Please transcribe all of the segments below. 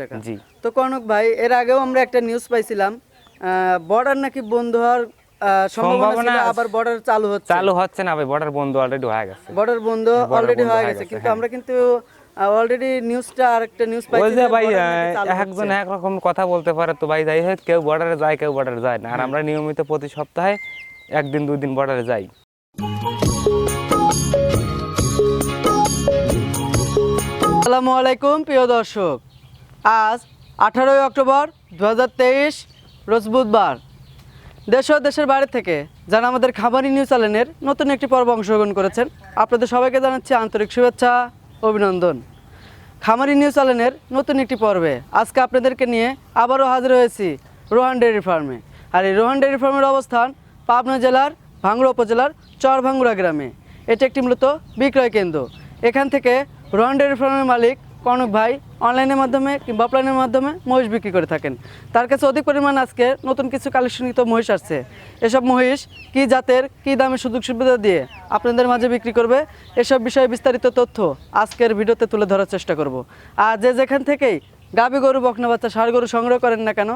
টাকা। জি। তো কনক ভাই এর আগেও আমরা একটা নিউজ পাইছিলাম বর্ডার নাকি বন্ধ হওয়ার সম্ভাবনা আবার বর্ডার চালু হচ্ছে। চালু হচ্ছে না ভাই বর্ডার বন্ধ অলরেডি হয়ে গেছে। বর্ডার বন্ধ অলরেডি হয়ে গেছে। কিন্তু হ্যাঁ। আমরা কিন্তু অলরেডি নিউজটা আরেকটা নিউজ ওই পাইছি যে যে ভাই একজন হচ্ছে। একরকম কথা বলতে পারে তো ভাই যাই হোক কেউ বর্ডারে যায় কেউ বর্ডারে যায় না। আর আমরা নিয়মিত প্রতি সপ্তাহে একদিন দুই দিন বর্ডারে যাই। আসসালামু আলাইকুম প্রিয় দর্শক। আজ আঠারোই অক্টোবর দু হাজার তেইশ, রোজ বুধবার। দেশ ও দেশের বাইরে থেকে যারা আমাদের খাবারি নিউজ চ্যানেলের নতুন একটি পর্ব অংশগ্রহণ করেছেন, আপনাদের সবাইকে জানাচ্ছি আন্তরিক শুভেচ্ছা, অভিনন্দন। খামারি নিউজ চ্যানেলের নতুন একটি পর্বে আজকে আপনাদেরকে নিয়ে আবারও হাজির হয়েছি রোহান ডেয়ারি ফার্মে। আর এই রোহান ডেয়ারি ফার্মের অবস্থান পাবনা জেলার ভাঙ্গুড়া উপজেলার চর ভাঙ্গুড়া গ্রামে। এটি একটি মূলত বিক্রয় কেন্দ্র। এখান থেকে রোহান ডেয়ারি ফার্মের মালিক কনক ভাই অনলাইনের মাধ্যমে কিংবা অফলাইনের মাধ্যমে মহিষ বিক্রি করে থাকেন। তার কাছে অধিক পরিমাণ আজকে নতুন কিছু কালেকশনিত মহিষ আসছে। এসব মহিষ কী জাতের, কী দামে সুযোগ সুবিধা দিয়ে আপনাদের মাঝে বিক্রি করবে, এসব বিষয়ে বিস্তারিত তথ্য আজকের ভিডিওতে তুলে ধরার চেষ্টা করব। আর যে যেখান থেকেই গাবি গরু, বকনা বাচ্চা, ষাড় গরু সংগ্রহ করেন না কেন,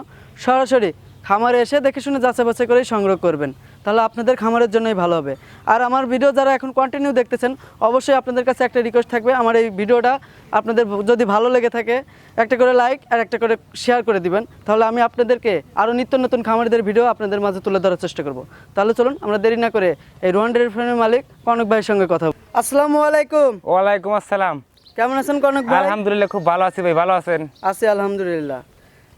সরাসরি খামারে এসে দেখে শুনে যাচাই বাছাই করেই সংগ্রহ করবেন। তাহলে আপনাদের খামারের জন্যই ভালো হবে। আর আমার ভিডিও যারা এখন কন্টিনিউ দেখতেছেন অবশ্যই আপনাদের কাছে একটা রিকোয়েস্ট থাকবে। আমার এই ভিডিওটা আপনাদের যদি ভালো লেগে থাকে একটা করে লাইক আর একটা করে শেয়ার করে দিবেন। তাহলে আমি আপনাদেরকে আরও নিত্য নতুন খামারিদের ভিডিও আপনাদের মাঝে তুলে ধরার চেষ্টা করব। তাহলে চলুন আমরা দেরি না করে এই রোহান ডেয়ারি ফার্মের মালিক কনক ভাইয়ের সঙ্গে কথা। আসসালামু আলাইকুম। ওয়ালাইকুম আসসালাম। কেমন আছেন কনক ভাই? আলহামদুলিল্লাহ খুব ভালো আছি ভাই ভালো আছেন? আছি আলহামদুলিল্লাহ।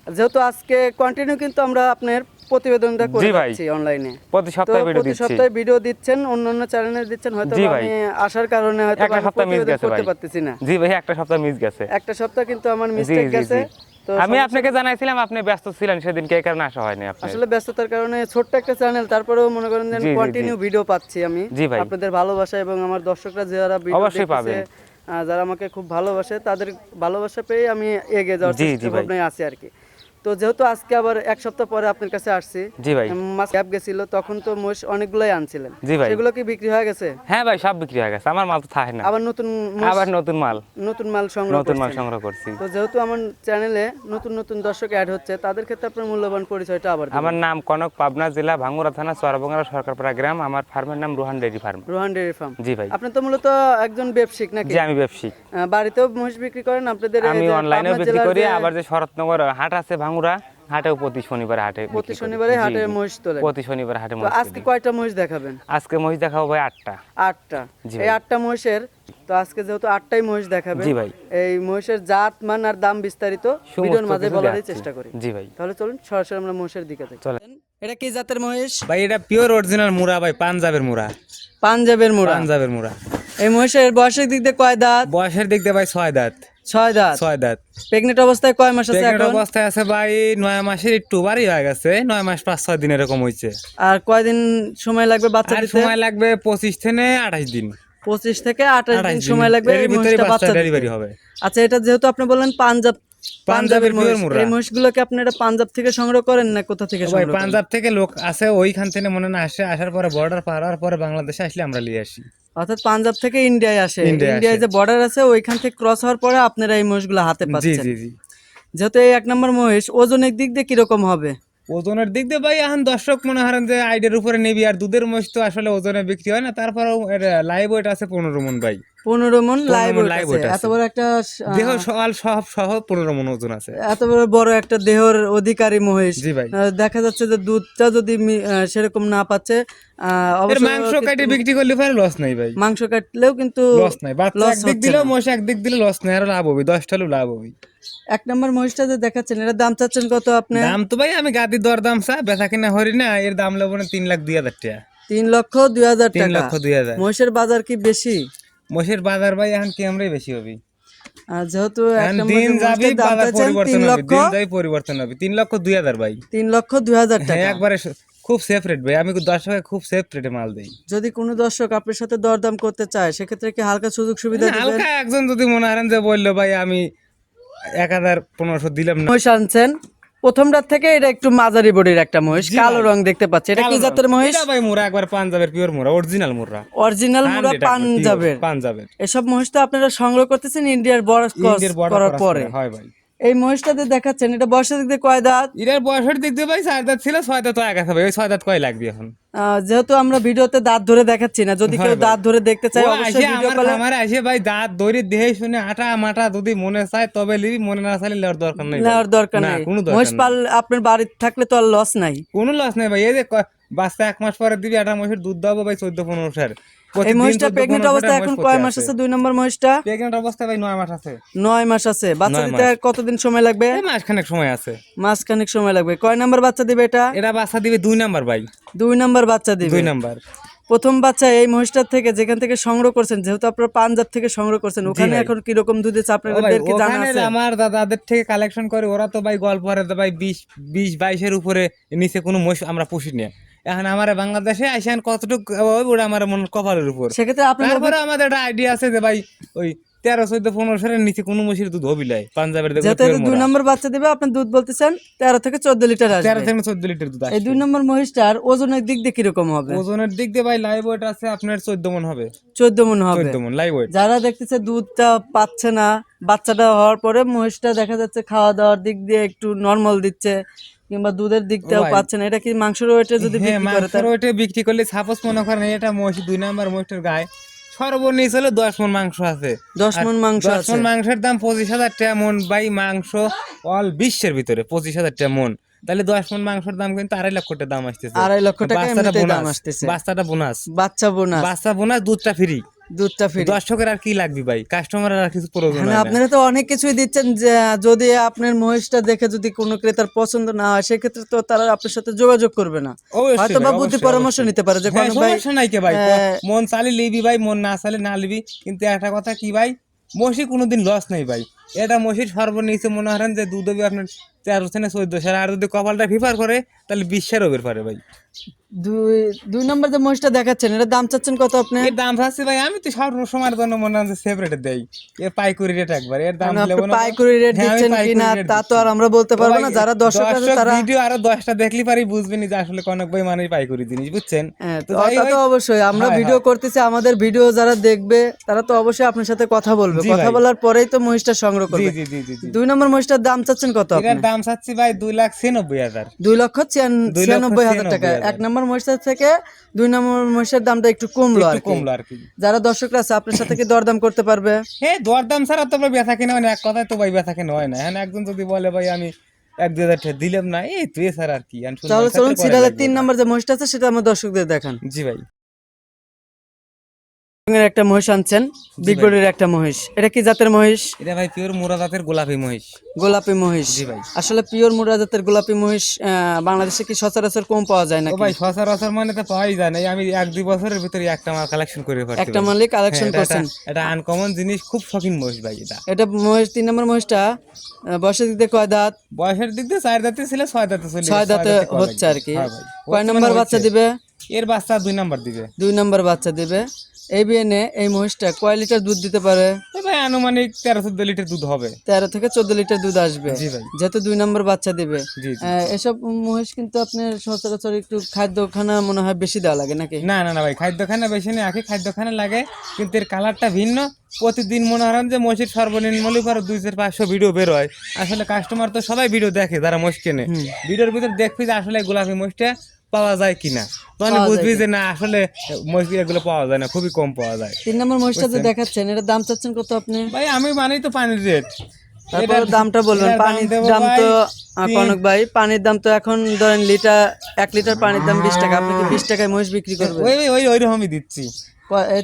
যেহেতু আজকে কন্টিনিউ কিন্তু আমরা আপনার প্রতিবেদনটা করে। যাচ্ছি অনলাইনে প্রতি সপ্তাহে ভিডিও প্রতি দিচ্ছি। সপ্তাহে ভিডিও দিচ্ছেন অন্যান্য চ্যানেলে দিচ্ছেন হয়তো। আমি আসার কারণে হয়তো একটা সপ্তাহ মিস গেছে করতে পারতেছি না। জি ভাই একটা সপ্তাহ মিস গেছে। একটা সপ্তাহ কিন্তু আমার মিস্টেক গেছে। আমি আপনাকে জানাইছিলাম আপনি ব্যস্ত ছিলেন সেদিনকে এই কারণে আসা হয়নি আপনার। আসলে ব্যস্ততার কারণে ছোট্ট একটা চ্যানেল তারপরেও মনে করেন যে। কন্টিনিউ ভিডিও পাচ্ছি আমি। আপনাদের ভালোবাসা এবং আমার দর্শকরা যারা ভিডিও দেখতেছে, যারা আমাকে খুব ভালোবাসে তাদের ভালোবাসা পেয়ে আমি এগিয়ে যাওয়ার চেষ্টা আছি আর কি। তো যেহেতু আজকে আবার এক সপ্তাহ পরে আপনার কাছে আসছি জি ভাই। মাস গ্যাপ গেছিল তখন তো মোষ অনেকগুলোই আনছিলেন। জি ভাই। সেগুলো কি বিক্রি হয়ে গেছে? হ্যাঁ ভাই সব বিক্রি হয়ে গেছে আমার মাল তো থাকে না। আবার নতুন মোষ- আবার নতুন মাল। নতুন মাল সংগ্রহ নতুন মাল সংগ্রহ করছি। তো যেহেতু আমার চ্যানেলে নতুন নতুন দর্শক অ্যাড হচ্ছে তাদের ক্ষেত্রে আপনার মূল্যবান পরিচয়টা আবার। আমার নাম কনক পাবনা জেলা ভাঙ্গুরা থানা চরবঙ্গরা সরকারপাড়া গ্রাম আমার ফার্মের নাম Rohan dairy farm. Rohan dairy farm. জি ভাই। আপনি তো মূলত একজন ব্যবসায়িক নাকি? জি আমি ব্যবসায়িক। বাড়িতেও মহিষ বিক্রি করেন আপনাদের আমি যে অনলাইনেও বিক্রি করি আবার যে শরৎনগর হাট আছে ভাঙ্গুরা হাটেও প্রতি শনিবার হাটে প্রতি শনিবারে হাটে মহিষ তোলেন। প্রতি শনিবার হাটে মহিষ আজকে কয়টা মহিষ দেখাবেন? আজকে মহিষ দেখাবো ভাই আটটা। আটটা। এই আটটা মহিষের তো আজকে যেহেতু আটটাই মহিষ দেখাবেন জি ভাই। এই মহিষের জাত মান আর দাম বিস্তারিত ভিডিওর মাঝে দেখাচ্ছি। চেষ্টা করি। জি ভাই। তাহলে চলুন সরাসরি আমরা মহিষের দিকে দেখি চলেন। এটা কি জাতের মহিষ? ভাই এটা পিওর অরিজিনাল মুরা ভাই পাঞ্জাবের মুরা পাঞ্জাবের মুরা পাঞ্জাবের মুরা এই মহিষের বয়সের দিক দিয়ে কয় দাঁত? বয়সের দিক দিয়ে ভাই ছয় দাঁত। ছয় দাঁত? ছয় দাঁত। প্রেগনেন্ট অবস্থায় কয় মাস আছে এখন? অবস্থায় আছে ভাই নয় মাসের একটু বাড়ি হয়ে গেছে নয় মাস পাঁচ ছয় দিন এরকম হয়েছে। আর কয়দিন সময় লাগবে বাচ্চা দিতে? সময় লাগবে পঁচিশ থেকে আঠাশ দিন। পঁচিশ থেকে আঠাশ দিন সময় লাগবে বাচ্চা ডেলিভারি হবে। আচ্ছা এটা যেহেতু আপনি বললেন পাঞ্জাব পাঞ্জাবের এই মহিষগুলোকে আপনি এটা পাঞ্জাব থেকে সংগ্রহ করেন না কোথা থেকে সংগ্রহ পাঞ্জাব থেকে লোক আসে ওইখান থেকে মনে না আসে আসার পরে বর্ডার পার হওয়ার পরে বাংলাদেশে আসলে আমরা নিয়ে আসি। অর্থাৎ পাঞ্জাব থেকে ইন্ডিয়ায় আসে। ইন্ডিয়ায় যে বর্ডার আছে ওইখান থেকে ক্রস হওয়ার পরে আপনারা এই মহিষগুলো হাতে পাচ্ছেন। যেহেতু এই এক নম্বর মহিষ ওজনের দিক দিয়ে কীরকম হবে? ওজনের দিক দিয়ে ভাই এখন দর্শক মনে হারেন যে আইডের উপরে নিবি আর দুধের মহিষ তো আসলে ওজনে বিক্রি হয় না। তারপরেও লাইভ ওয়েট আছে পনেরো মন ভাই। পনেরো মন লাইভ live এত বড় একটা দেহ সকাল সব সহ পনেরো মন ওজন আছে। এত বড় বড় একটা দেহর অধিকারী মহিষ। জি ভাই। দেখা যাচ্ছে যে দুধটা যদি সেরকম না পাচ্ছে আহ, মাংস কাটে বিক্রি করলে পরে লস নাই ভাই। মাংস কাটলেও কিন্তু লস নাই। বাচ্চা loss একদিক হচ্ছে দিলে না। মহিষ একদিক দিলে লস নাই আর লাভ হবে দশটা লাভ হবে। এক নম্বর মহিষটা যে দেখাচ্ছেন দাম চাচ্ছেন কত আপনি? দাম তো ভাই আমি গাদির দর দাম চা বেচা কিনা হরি না এর দাম লব না তিন লাখ দুই হাজার টাকা। তিন লক্ষ দুই হাজার তিন টাকা। লক্ষ দুই হাজার। মহিষের বাজার কি বেশি? মহিষের বাজার ভাই এখন কেমরাই বেশি হবে? আর যেহেতু এক দিন যে যাবি বাজার পরিবর্তন তিন হবে লক্ষ দিন যাবি পরিবর্তন হবে। তিন লক্ষ দুই হাজার ভাই। তিন লক্ষ দুই হাজার হ্যাঁ টাকা। একবারে খুব সেফ রেট ভাই আমি টাকায় খুব সেফ রেটে মাল দেই। যদি কোনো দর্শক আপনার সাথে দরদাম করতে চায় সেক্ষেত্রে কি হালকা সুযোগ সুবিধা হালকা একজন যদি মনে হারেন যে বলল ভাই আমি এক হাজার পনেরোশো দিলাম না। মহিষ আনছেন। প্রথমটার থেকে এটা একটু মাঝারি বডির একটা মহিষ। কালো রং দেখতে পাচ্ছি। এটা কি জাতের মহিষ? ভাই মোরা একবার পাঞ্জাবের পিওর মোরা অরিজিনাল মোরা। অরিজিনাল মুরা 100 একবার পাঞ্জাবের। পাঞ্জাবের। এসব মহিষ তো আপনারা সংগ্রহ করতেছেন ইন্ডিয়ার border করার পরে হয় ভাই। এই মহিষটাতে দেখাচ্ছেন এটা বয়সের দিক দিয়ে কয় দাঁত? এটার বয়সের দিক দিয়ে ভাই চার দাঁত ছিল ছয় দাঁত এক আছে ভাই ওই ছয় দাঁত কয় লাগবে এখন? যেহেতু আমরা ভিডিওতে দাঁত ধরে দেখাচ্ছি না যদি কেউ দাঁত ধরে দেখতে চায় অবশ্যই ভিডিও আমার কলে খামারে আসে ভাই দাঁত ধরে দেহে শুনে আটা মাটা যদি মনে চায় তবে লিবি মনে না চাইলে লেওয়ার দরকার নাই ভাই। দরকার নাই নেই। কোনো দরকার মহিষ পাল আপনার বাড়িতে থাকলে তো আর লস নাই। কোনো লস নাই ভাই এই যে বাচ্চা এক মাস পরে দিবি একটা মহিষের দুধ দেবো ভাই চোদ্দ পনেরো সার। এই মহিষটা প্রেগনেন্ট এখন কয় মাস আছে। দুই নম্বর মহিষটা? প্রেগনেন্ট ভাই মাস আছে। মাস আছে। বাচ্চা দিতে কতদিন সময় লাগবে? মাসখানেক সময় আছে। মাসখানেক সময় লাগবে। কয় নাম্বার বাচ্চা দিবে এটা? এটা বাচ্চা দিবে দুই নাম্বার ভাই। দুই নাম্বার বাচ্চা দিবে। দুই নাম্বার। প্রথম বাচ্চা এই মহিষটার থেকে যেখান থেকে সংগ্রহ করছেন যেহেতু আপনারা পাঞ্জাব থেকে সংগ্রহ করছেন ওখানে। এখন কীরকম দুধে ও আপনাদের ভাই, কি জানা আছে? আমার দাদাদের থেকে কালেকশন করে ওরা তো ভাই গল্প হারে ভাই বিশ বিশ বাইশের উপরে নিচে কোনো মহিষ আমরা পুষি না এখন আমার বাংলাদেশে আসেন কতটুকু ওটা আমার মনে কপালের উপর। সেক্ষেত্রে আপনার আমাদের একটা আইডিয়া আছে যে ভাই ওই তেরো চোদ্দ পনেরো সালের নিচে কোনো মহিষের দুধ হবিলাই পাঞ্জাবের দেখবে দুই নম্বর বাচ্চা দিবে আপনি দুধ বলতেছেন তেরো থেকে চোদ্দ লিটার তেরো থেকে চোদ্দ লিটার দুধ এই দুই নম্বর মহিষটার ওজনের দিক দিয়ে কীরকম হবে? ওজনের দিক দিয়ে ভাই লাইভ ওয়েট আছে আপনার চোদ্দ মন হবে। চোদ্দ মন হবে। চোদ্দ মন লাইভ ওয়েট যারা দেখতেছে দুধটা পাচ্ছে না বাচ্চাটা হওয়ার পরে মহিষটা দেখা যাচ্ছে খাওয়া দাওয়ার দিক দিয়ে একটু নর্মাল দিচ্ছে কিংবা দুধের দিকটাও ভাই। পাচ্ছে না। এটা কি মাংসের ওয়েটে যদি হ্যাঁ বিক্রি করে মাংসের ওইটা বিক্রি করলে সাপোজ মনে করেন এটা মহিষ দুই নাম্বার মহিষের গায়ে সর্বনিচ হলে দশ মন মাংস আছে। দশ মন মাংস দশ মন মাংসের দাম পঁচিশ হাজার টাকা মন বাই মাংস অল বিশ্বের ভিতরে পঁচিশ হাজার টাকা মন তাহলে দশ মন মাংসের দাম কিন্তু আড়াই লক্ষ টাকা দাম আসতেছে। আড়াই লক্ষ টাকা বাচ্চাটা দাম আসতেছে। বাচ্চাটা বোনাস বাচ্চা বোনাস বাচ্চা বোনাস দুধটা ফ্রি দুধটা ফ্রি। দর্শকের আর কি লাগবে ভাই? আর কিছু প্রয়োজন মানে না। আপনারা তো অনেক কিছুই দিচ্ছেন যদি আপনার মহিষটা দেখে যদি কোনো ক্রেতার পছন্দ না হয় সেক্ষেত্রে তো তারা আপনার সাথে যোগাযোগ করবে না। হয়তো বা বুদ্ধি পরামর্শ নিতে পারে যে হ্যাঁ, কোনো ভাই নাই কে ভাই মন চালে লিবি ভাই মন না চালে না লিবি কিন্তু একটা কথা কি ভাই মসি কোনোদিন লস নেই ভাই। এটা মসির সর্বনিচে মনে করেন যে দুধ আপনার তেরো থেকে চোদ্দ সাল আর যদি কপালটা ফিফার করে তাহলে বিশ্বের ওবের পারে ভাই। দুই দুই নম্বর যে মহিষটা দেখাচ্ছেন এটার দাম চাচ্ছেন কত আপনি এর দাম চাচ্ছি ভাই আমি তো সব সময়ের জন্য মনে রেটে দেই। এর পাইকারি রেট একবার এর দাম আপনি হয়- রেট হ্যাঁ, দিচ্ছেন কিনা তা তো আর আমরা বলতে পারব না যারা দর্শক আছে তারা ভিডিও আরও দশটা দেখলি পারি বুঝবেনি যে আসলে কনক ভাই মানে পাইকারি জিনিস বুঝছেন? হ্যাঁ, তো তো তা অবশ্যই আমরা ভিডিও করতেছি আমাদের ভিডিও যারা দেখবে তারা তো অবশ্যই আপনার সাথে কথা বলবে। কথা বলার পরেই তো মহিষটা সংগ্রহ করবে। জি জি জি দুই নম্বর মহিষটার দাম চাচ্ছেন কত আপনি দাম চাচ্ছি ভাই দুই লাখ ছিয়ানব্বই হাজার। দুই লক্ষ ছিয়ানব্বই হাজার টাকা। এক নম্বর মহিষের থেকে দুই নম্বর মহিষের দামটা একটু কমলো আর কমলো আর কি। যারা দর্শকরা আছে আপনার সাথে কি দরদাম করতে পারবে? হ্যাঁ দরদাম ছাড়া তো ব্যথা কিনে হয় না। এক কথায় তো ভাই ব্যথা কিনে হয় না। হ্যাঁ একজন যদি বলে ভাই আমি এক দুই হাজার দিলাম না। এই তুই স্যার আর কি। তাহলে চলুন সিরিয়ালের তিন নম্বর যে মহিষটা আছে সেটা আমার দর্শকদের দেখান। জি ভাই। একটা মহিষ আনছেন বিগ বডির একটা মহিষ। এটা কি জাতের মহিষ? এটা ভাই পিওর মুরা জাতের গোলাপি মহিষ। গোলাপি মহিষ। জি ভাই। আসলে পিওর মুরা জাতের গোলাপি মহিষ বাংলাদেশে কি সচরাচর কম পাওয়া যায় নাকি? ভাই সচরাচর মানে তো পাওয়াই যায় না। আমি এক দুই বছরের ভিতরে একটা মাল কালেকশন করে পারছি একটা। মালিক কালেকশন হ্যাঁ, করছেন? এটা আনকমন জিনিস খুব শখিন মহিষ ভাই এটা। এটা মহিষ তিন নম্বর মহিষটা বয়সের দিক দিয়ে কয় দাঁত? বয়সের দিক দিয়ে চার দাঁতে ছিল ছয় দাঁতে চলে ছয় দাঁতে হচ্ছে আর কি। কয় নম্বর মানে বাচ্চা দিবে? এর বাচ্চা দুই নাম্বার দিবে। দুই নম্বর বাচ্চা দিবে। এই এই মহিষটা কয় লিটার দুধ দিতে পারে? ভাই আনুমানিক তেরো চোদ্দ লিটার দুধ হবে। তেরো থেকে চোদ্দ লিটার দুধ আসবে। জি ভাই। যেহেতু দুই নম্বর বাচ্চা দিবে। এসব মহিষ কিন্তু আপনার সচরাচর একটু খাদ্যখানা মনে হয় বেশি দেওয়া লাগে নাকি? না না না ভাই খাদ্যখানা বেশি নেই আগে খাদ্যখানা লাগে কিন্তু এর কালারটা ভিন্ন। প্রতিদিন মনে হয় যে মসজিদ সর্বনিম্ন মূল্য করে দুই চার পাঁচশো ভিডিও বের হয়। আসলে কাস্টমার তো সবাই ভিডিও দেখে যারা মোষ কেনে। ভিডিওর ভিতরে দেখবি যে আসলে গোলাপি মোষটা পাওয়া যায় কিনা। তখন বুঝবি যে না আসলে এগুলো পাওয়া যায় না খুবই কম পাওয়া যায়। তিন নম্বর যে দেখাচ্ছেন এটার দাম চাচ্ছেন কত আপনি? ভাই আমি মানেই তো পানির রেট। তারপর দামটা বলবেন পানির দাম তো কনক ভাই পানির দাম তো এখন ধরেন লিটার এক লিটার পানির দাম বিশ টাকা আপনি কি বিশ টাকায় মহিষ বিক্রি করবেন? ওই ওই- রকমই দিচ্ছি।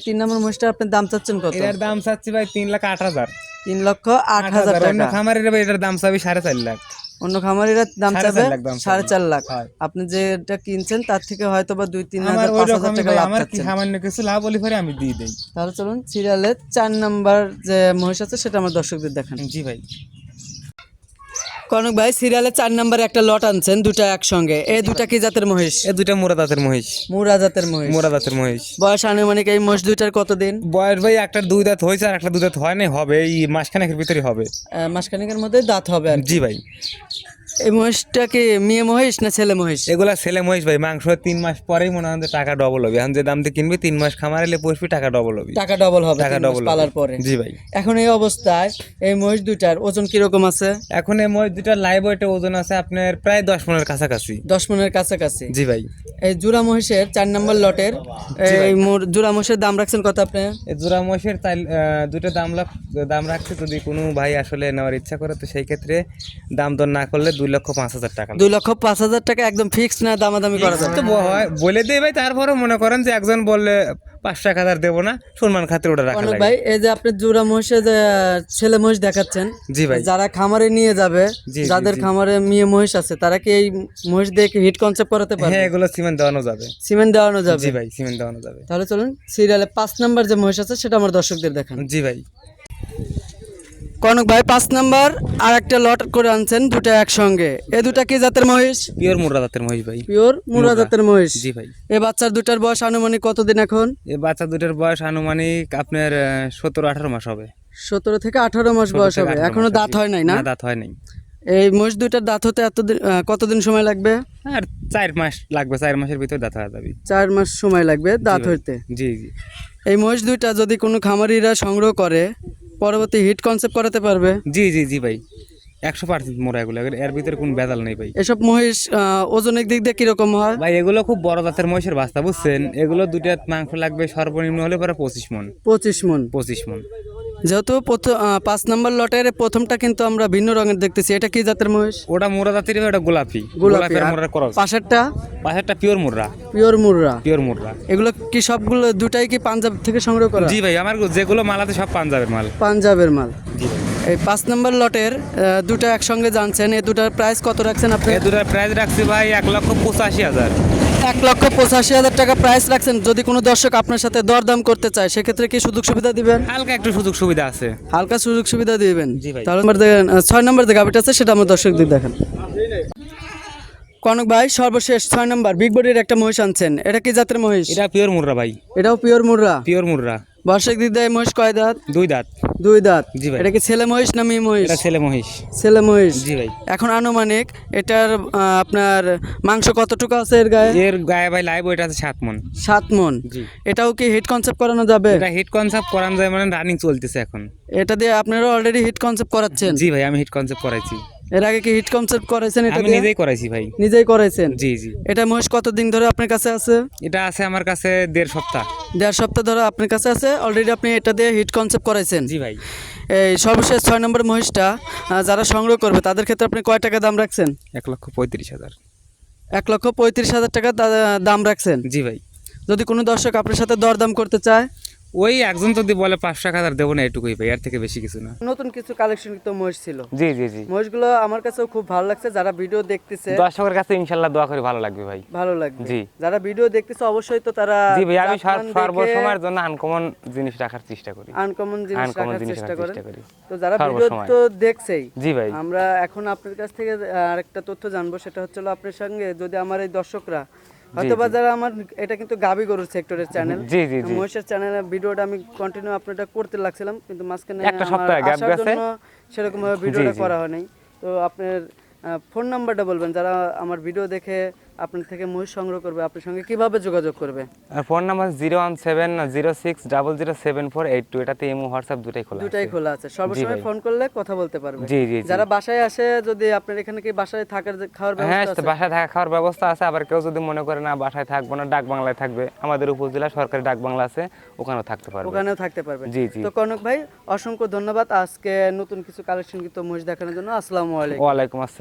তিন নম্বর মহিষটা আপনি দাম চাচ্ছেন কত? এটার দাম চাচ্ছি ভাই তিন লাখ আট হাজার। তিন লক্ষ আট হাজার। হাজার টাকা। খামারের এটার দাম চাবি সাড়ে চার লাখ। অন্য খামারিরা দাম চাবে দাম সাড়ে। চার লাখ। আপনি যেটা কিনছেন তার থেকে হয়তো বা দুই তিন হাজার পাঁচ হাজার টাকা লাভ আমার কি সামান্য কিছু লাভ হলে পরে আমি দিয়ে দেই। তাহলে চলুন সিরিয়ালের চার নাম্বার যে মহিষ আছে সেটা আমার দর্শকদের দেখান। জি ভাই। কনক ভাই সিরিয়ালে চার নাম্বার একটা লট আনছেন দুটা একসঙ্গে। এই দুটা কি জাতের মহিষ? এ দুইটা মোরা দাঁতের মহিষ। মুরা জাতের মহিষ। মোরা দাঁতের মহিষ। বয়স আনুমানিক এই মহিষ দুইটার কতদিন? বয়স ভাই একটা দুই দাঁত হয়েছে আর একটা দুই দাঁত হয় না হবে এই মাসখানেকের ভিতরে হবে। মাসখানেকের মধ্যে দাঁত হবে আর জি ভাই। এই মহিষটা কি মেয়ে মহিষ না ছেলে মহিষ? এগুলা ছেলে মহিষ ভাই মাংস তিন মাস পরেই মনে হয় টাকা ডবল হবে। এখন যে দাম দিয়ে কিনবি তিন মাস খামার এলে পুষবি টাকা ডবল হবে। টাকা ডবল হবে টাকা ডবল পালার পরে। জি ভাই। এখন এই অবস্থায় এই মহিষ দুইটার ওজন কীরকম আছে? এখন এই মহিষ দুটা লাইভ ওয়েটে ওজন আছে আপনার প্রায় দশ মনের কাছাকাছি। দশ মনের কাছাকাছি। জি ভাই। এই জুরা মহিষের চার নম্বর লটের এই জুরা মহিষের দাম রাখছেন কত আপনি? জোড়া মহিষের দুটো দাম দাম রাখছে যদি কোনো ভাই আসলে নেওয়ার ইচ্ছা করে তো সেই ক্ষেত্রে দাম দর না করলে দুই লক্ষ পাঁচ হাজার টাকা দুই লক্ষ পাঁচ হাজার টাকা একদম ফিক্সড না দামাদামি করা যাবে। তো বলে দিই ভাই তারপরে মনে করেন যে একজন বললে এক হাজার দেবো না সম্মান খাতির ওটা রাখা ভাই এই যে আপনি জুরা মহিষে যে ছেলে মহিষ দেখাচ্ছেন জি ভাই। যারা খামারে নিয়ে যাবে যাদের খামারে মেয়ে মহিষ আছে তারা কি এই মহিষ দিয়ে হিট কনসেপ্ট করাতে পারবে? হ্যাঁ এগুলো সিমেন্ট দেওয়ানো যাবে। সিমেন্ট দেওয়ানো যাবে? জি ভাই সিমেন্ট দেওয়ানো যাবে। তাহলে চলুন সিরিয়ালে পাঁচ নাম্বার যে মহিষ আছে সেটা আমার দর্শকদের দেখান। জি ভাই। কনক ভাই পাঁচ নাম্বার আর একটা লট করে আনছেন দুটা একসঙ্গে। এ দুটা কি জাতের মহিষ? পিওর মুর্রা দাঁতের মহিষ ভাই। পিওর মুরা জাতের মহিষ। জি ভাই। এ বাচ্চার দুটার বয়স আনুমানিক কতদিন এখন? এই বাচ্চা দুটার বয়স আনুমানিক আপনার সতেরো আঠারো মাস হবে। সতেরো থেকে আঠারো মাস বয়স হবে। এখনও দাঁত হয় নাই না? না দাঁত হয় নাই। এই মহিষ দুইটার দাঁত হতে এতদিন কতদিন সময় লাগবে? আর চার মাস লাগবে চার মাসের ভিতরে দাঁত হয়ে যাবে। চার মাস সময় লাগবে দাঁত হইতে। জি জি। এই মহিষ দুইটা যদি কোনো খামারিরা সংগ্রহ করে পরবর্তী হিট কনসেপ্ট করাতে পারবে? জি জি জি ভাই। একশো পার্সেন্ট মোড়া এগুলো। এর ভিতরে কোনো বেদাল নেই ভাই। এসব মহিষ ওজনের দিক দিয়ে কীরকম হয়? ভাই এগুলো খুব বড় জাতের মহিষের বাস্তা বুঝছেন? এগুলো দুটা মাংস লাগবে সর্বনিম্ন হলে পরে পঁচিশ মন পঁচিশ মন পঁচিশ মন যেহেতু পাঁচ নম্বর লটের প্রথমটা কিন্তু আমরা ভিন্ন রঙের দেখতেছি। এটা কি জাতের মহিষ? ওটা মোড়া জাতের ওটা গোলাপি। গোলাপের ক্রস। পাশেরটা? পাশেরটা pure Murrah pure Murrah pure Murrah এগুলো কি সবগুলো দুটাই কি পাঞ্জাব থেকে সংগ্রহ করা? জি ভাই আমার যেগুলো মাল আছে সব পাঞ্জাবের মাল। পাঞ্জাবের মাল। জি এই পাঁচ নম্বর লটের দুটা একসঙ্গে জানছেন। এই দুটার প্রাইস কত রাখছেন আপনি? এই দুটার প্রাইস রাখছি ভাই এক লক্ষ পঁচাশি হাজার। এক লক্ষ পঁচাশি হাজার টাকা প্রাইস রাখছেন যদি কোনো দর্শক আপনার সাথে দরদাম করতে চায় সেক্ষেত্রে কি সুযোগ সুবিধা দিবেন? হালকা একটু সুযোগ সুবিধা আছে। হালকা সুযোগ সুবিধা দিবেন। তাহলে নম্বর দেখেন ছয় নম্বর যে গাভীটা আছে সেটা আমার দর্শক দর্শকদের দেখেন। কনক ভাই সর্বশেষ ছয় নম্বর বিগ বডির একটা মহিষ আনছেন। এটা কি জাতের মহিষ? এটা পিওর মুর্রা ভাই। এটাও পিওর মুর্রা? পিওর মুর্রা। বর্ষক দিক দেয় মহিষ কয় দাঁত? দুই দাঁত। দুই দাঁত। জি ভাই। এটা কি ছেলে মহিষ না মেয়ে মহিষ? এটা ছেলে মহিষ। ছেলে মহিষ। জি ভাই। এখন আনুমানিক এটার আপনার মাংস কতটুকু আছে এর গায়ে? এর গায়ে ভাই লাইভ ওইটা আছে সাত মন। সাত মন। জি। এটাও কি হিট কনসেপ্ট করানো যাবে? এটা হিট কনসেপ্ট করানো যায় মানে রানিং চলতেছে এখন। এটা দিয়ে আপনারা অলরেডি হিট কনসেপ্ট করাচ্ছেন? জি ভাই আমি হিট কনসেপ্ট করাইছি। এর আগে কি হিট কনসেপ্ট করাইছেন এটা আমি নিজেই করাইছি ভাই। নিজেই করাইছেন? জি জি। এটা মহিষ কতদিন ধরে আপনার কাছে আছে? এটা আছে আমার কাছে দেড় সপ্তাহ। দেড় সপ্তাহ ধরে আপনার কাছে আছে? অলরেডি আপনি এটা দিয়ে হিট কনসেপ্ট করাইছেন? জি ভাই। এই সর্বশেষ ছয় নম্বর মহিষটা যারা সংগ্রহ করবে তাদের ক্ষেত্রে আপনি কয় টাকা দাম রাখছেন? এক লক্ষ পঁয়ত্রিশ হাজার। এক লক্ষ পঁয়ত্রিশ হাজার টাকা দাম রাখছেন? জি ভাই। যদি কোনো দর্শক আপনার সাথে দরদাম করতে চায় ওই একজন যদি বলে পাঁচশো হাজার দেবো না এটুকুই ভাই এর থেকে বেশি কিছু না। নতুন কিছু কালেকশন তো মহিষ ছিল? জি জি জি। মহিষগুলো আমার কাছেও খুব ভালো লাগছে যারা ভিডিও দেখতেছে দর্শকের কাছে ইনশাল্লাহ দোয়া করে ভালো লাগবে ভাই। ভালো লাগবে। জি। যারা ভিডিও দেখতেছে অবশ্যই তো তারা জি ভাই আমি সর্বসময়ের জন্য আনকমন জিনিস রাখার চেষ্টা করি। আনকমন জিনিস রাখার চেষ্টা করি। তো যারা ভিডিও তো দেখছেই জি ভাই। আমরা এখন আপনার কাছ থেকে আরেকটা তথ্য জানব সেটা হচ্ছে আপনার সঙ্গে যদি আমার এই দর্শকরা হয়তো বা যারা আমার এটা কিন্তু গাবি গরুর সেক্টরের চ্যানেল জি জি জি মহিষের চ্যানেলের ভিডিওটা আমি কন্টিনিউ আপনারটা করতে লাগছিলাম কিন্তু মাঝখানে একটা সপ্তাহ গ্যাপ গেছে। সেরকম ভাবে ভিডিওটা। করা হয়নি তো আপনার ফোন নাম্বারটা বলবেন যারা আমার ভিডিও দেখে আপনার থেকে মহিষ সংগ্রহ করবে আপনার সঙ্গে কীভাবে যোগাযোগ করবে? আর phone number zero one seven zero six double zero seven four eight two এটাতে ইমো হোয়াটসঅ্যাপ দুটাই খোলা দুটাই খোলা আছে। সর্বসময় ফোন করলে কথা বলতে পারবে। জি জি যারা বাসায় আসে যদি আপনার এখানে কি বাসায় থাকার খাওয়ার হ্যাঁ ব্যবস্থা আছে? হ্যাঁ বাসায় থাকা খাওয়ার ব্যবস্থা আছে আবার কেউ যদি মনে করে না বাসায় থাকব না ডাক বাংলায় থাকবে। আমাদের উপজেলা সরকারি ডাক বাংলা আছে ওখানেও থাকতে পারবে। ওখানেও থাকতে পারবে। জি জি। তো কনক ভাই অসংখ্য ধন্যবাদ। আজকে নতুন কিছু কালেকশন কিন্তু মহিষ দেখানোর জন্য। আসসালামু আলাইকুম। ওয়ালাইকুম আসসালাম।